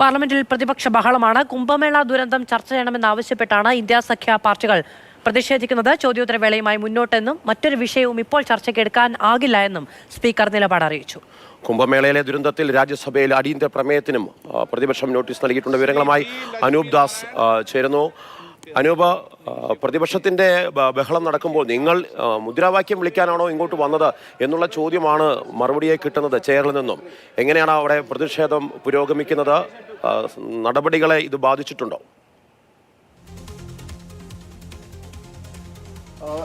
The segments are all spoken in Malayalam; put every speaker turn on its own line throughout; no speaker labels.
പാർലമെന്റിൽ പ്രതിപക്ഷ ബഹളമാണ്. കുംഭമേള ദുരന്തം ചർച്ച ചെയ്യണമെന്നാവശ്യപ്പെട്ടാണ് ഇന്ത്യ സഖ്യ പാർട്ടികൾ പ്രതിഷേധിക്കുന്നത്. ചോദ്യോത്തരവേളയുമായി മുന്നോട്ടെന്നും മറ്റൊരു വിഷയവും ഇപ്പോൾ ചർച്ചയ്ക്ക് എടുക്കാൻ ആകില്ല എന്നും സ്പീക്കർ നിലപാട് അറിയിച്ചു.
കുംഭമേളയിലെ ദുരന്തത്തിൽ രാജ്യസഭയിൽ അടിയന്തര പ്രമേയത്തിനും പ്രതിപക്ഷം നോട്ടീസ് നൽകിയിട്ടുണ്ട്. വിവരങ്ങളുമായി അനൂപ് ദാസ് ചേരുന്നു. അനൂപ് പ്രതിപക്ഷത്തിന്റെ ബഹളം നടക്കുമ്പോൾ നിങ്ങൾ മുദ്രാവാക്യം വിളിക്കാനാണോ ഇങ്ങോട്ട് വന്നത് എന്നുള്ള ചോദ്യമാണ് മറുപടിയായി കിട്ടുന്നത് ചെയറിൽ നിന്നും. എങ്ങനെയാണ് അവിടെ പ്രതിഷേധം പുരോഗമിക്കുന്നത്? നടപടികളെ ഇത് ബാധിച്ചിട്ടുണ്ടോ?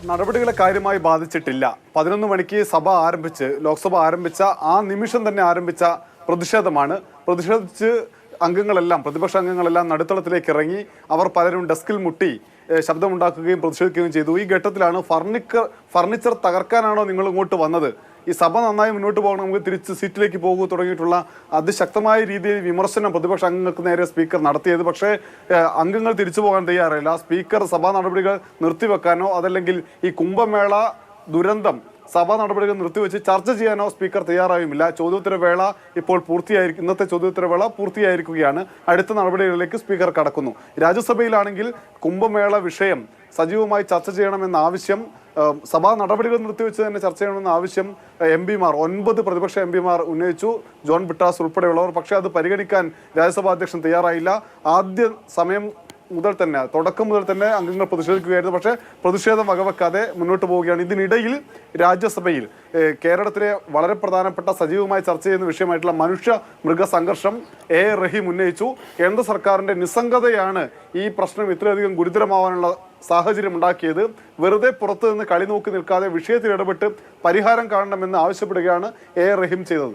നടപടികളെ കാര്യമായി ബാധിച്ചിട്ടില്ല. പതിനൊന്ന് മണിക്ക് സഭ ആരംഭിച്ച് ലോക്സഭ ആരംഭിച്ച ആ നിമിഷം തന്നെ ആരംഭിച്ച പ്രതിഷേധമാണ്. പ്രതിഷേധിച്ച് അംഗങ്ങളെല്ലാം പ്രതിപക്ഷ അംഗങ്ങളെല്ലാം നടുത്തളത്തിലേക്ക് ഇറങ്ങി അവർ പലരും ഡെസ്കിൽ മുട്ടി ശബ്ദമുണ്ടാക്കുകയും പ്രതിഷേധിക്കുകയും ചെയ്തു. ഈ ഘട്ടത്തിലാണ് ഫർണിക്കർ ഫർണിച്ചർ തകർക്കാനാണോ നിങ്ങൾ ഇങ്ങോട്ട് വന്നത്? ഈ സഭ നന്നായി മുന്നോട്ട് പോകണം നമുക്ക് തിരിച്ച് സീറ്റിലേക്ക് പോകുക തുടങ്ങിയിട്ടുള്ള അതിശക്തമായ രീതിയിൽ വിമർശനം പ്രതിപക്ഷ അംഗങ്ങൾക്ക് നേരെ സ്പീക്കർ നടത്തിയത്. പക്ഷേ അംഗങ്ങൾ തിരിച്ചു പോകാൻ തയ്യാറില്ല. സ്പീക്കർ സഭാ നടപടികൾ നിർത്തിവെക്കാനോ അതല്ലെങ്കിൽ ഈ കുംഭമേള ദുരന്തം സഭാ നടപടികൾ നിർത്തിവെച്ച് ചർച്ച ചെയ്യാനോ സ്പീക്കർ തയ്യാറായുമില്ല. ചോദ്യോത്തരവേള ഇപ്പോൾ പൂർത്തിയായിരിക്കും ഇന്നത്തെ ചോദ്യോത്തരവേള പൂർത്തിയായിരിക്കുകയാണ്. അടുത്ത നടപടികളിലേക്ക് സ്പീക്കർ കടക്കുന്നു. രാജ്യസഭയിലാണെങ്കിൽ കുംഭമേള വിഷയം സജീവമായി ചർച്ച ചെയ്യണമെന്ന ആവശ്യം സഭാ നടപടികൾ നിർത്തിവെച്ച് തന്നെ ചർച്ച ചെയ്യണമെന്ന ആവശ്യം എം പിമാർ ഒൻപത് പ്രതിപക്ഷ എം പിമാർ ഉന്നയിച്ചു. ജോൺ ബിട്ടാസ് ഉൾപ്പെടെയുള്ളവർ. പക്ഷേ അത് പരിഗണിക്കാൻ രാജ്യസഭാ അധ്യക്ഷൻ തയ്യാറായില്ല. ആദ്യ സമയം മുതൽ തന്നെ തുടക്കം മുതൽ തന്നെ അംഗങ്ങൾ പ്രതിഷേധിക്കുകയായിരുന്നു. പക്ഷേ പ്രതിഷേധം വകവെക്കാതെ മുന്നോട്ട് പോവുകയാണ്. ഇതിനിടയിൽ രാജ്യസഭയിൽ കേരളത്തിലെ വളരെ പ്രധാനപ്പെട്ട സജീവമായി ചർച്ച ചെയ്യുന്ന വിഷയമായിട്ടുള്ള മനുഷ്യ മൃഗ സംഘർഷം എ. റഹീം ഉന്നയിച്ചു. കേന്ദ്ര സർക്കാരിന്റെ നിസ്സംഗതയാണ് ഈ പ്രശ്നം ഇത്രയധികം ഗുരുതരമാവാനുള്ള സാഹചര്യം ഉണ്ടാക്കിയത്. വെറുതെ പുറത്തുനിന്ന് കളി നോക്കി നിൽക്കാതെ വിഷയത്തിൽ ഇടപെട്ട് പരിഹാരം കാണണമെന്ന് ആവശ്യപ്പെടുകയാണ് എ. റഹീം ചെയ്തത്.